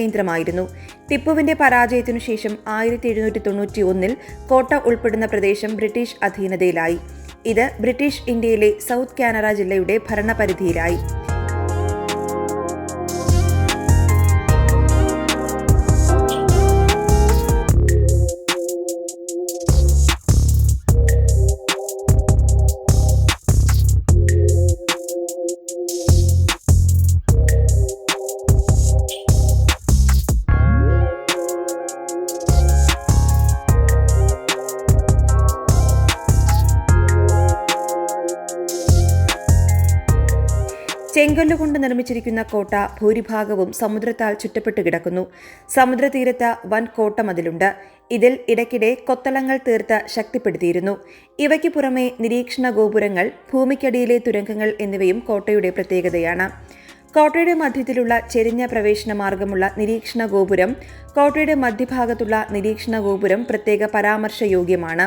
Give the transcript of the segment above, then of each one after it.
കേന്ദ്രമായിരുന്നു. ടിപ്പുവിന്റെ പരാജയത്തിനു ശേഷം ആയിരത്തി എഴുന്നൂറ്റി തൊണ്ണൂറ്റി ഒന്നിൽ കോട്ട ഉൾപ്പെടുന്ന പ്രദേശം ബ്രിട്ടീഷ് അധീനതയിലായി. ഇത് ബ്രിട്ടീഷ് ഇന്ത്യയിലെ സൗത്ത് കാനറ ജില്ലയുടെ ഭരണപരിധിയിലായി. ചെങ്കല്ലുകൊണ്ട് നിർമ്മിച്ചിരിക്കുന്ന കോട്ട ഭൂരിഭാഗവും സമുദ്രത്താൽ ചുറ്റപ്പെട്ടു കിടക്കുന്നു. സമുദ്രതീരത്ത് വൻ കോട്ടമതിലുണ്ട് ഇതിൽ ഇടയ്ക്കിടെ കൊത്തളങ്ങൾ തീർത്ത് ശക്തിപ്പെടുത്തിയിരുന്നു. ഇവയ്ക്ക് പുറമെ നിരീക്ഷണ ഗോപുരങ്ങൾ ഭൂമിക്കടിയിലെ തുരങ്കങ്ങൾ എന്നിവയും കോട്ടയുടെ പ്രത്യേകതയാണ്. കോട്ടയുടെ മധ്യത്തിലുള്ള ചെരിഞ്ഞ പ്രവേശന മാർഗമുള്ള നിരീക്ഷണ ഗോപുരം കോട്ടയുടെ മധ്യഭാഗത്തുള്ള നിരീക്ഷണ ഗോപുരം പ്രത്യേക പരാമർശയോഗ്യമാണ്.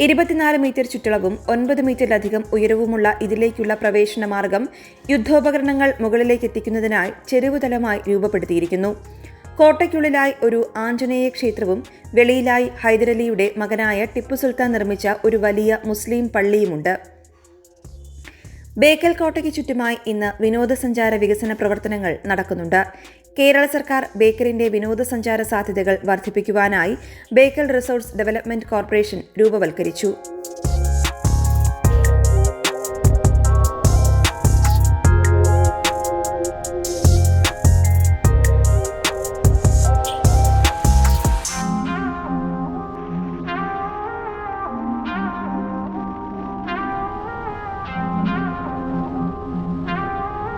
ഇരുപത്തിനാല് മീറ്റർ ചുറ്റളവും ഒൻപത് മീറ്ററിലധികം ഉയരവുമുള്ള ഇതിലേക്കുള്ള പ്രവേശന മാർഗം യുദ്ധോപകരണങ്ങൾ മുകളിലേക്ക് എത്തിക്കുന്നതിനായി ചെരുവുതലമായി രൂപപ്പെടുത്തിയിരിക്കുന്നു. കോട്ടയ്ക്കുള്ളിലായി ഒരു ആഞ്ജനേയ ക്ഷേത്രവും വെളിയിലായി ഹൈദരലിയുടെ മകനായ ടിപ്പു സുൽത്താൻ നിർമ്മിച്ച ഒരു വലിയ മുസ്ലിം പള്ളിയുമുണ്ട്. ബേക്കൽ കോട്ടയ്ക്ക് ചുറ്റുമായി ഇന്ന് വിനോദസഞ്ചാര വികസന പ്രവർത്തനങ്ങൾ നടക്കുന്നുണ്ട്. കേരള സർക്കാർ ബേക്കലിന്റെ വിനോദസഞ്ചാര സാധ്യതകൾ വർദ്ധിപ്പിക്കുവാനായി ബേക്കൽ റിസോർട്സ് ഡെവലപ്മെന്റ് കോർപ്പറേഷൻ രൂപവൽക്കരിച്ചു.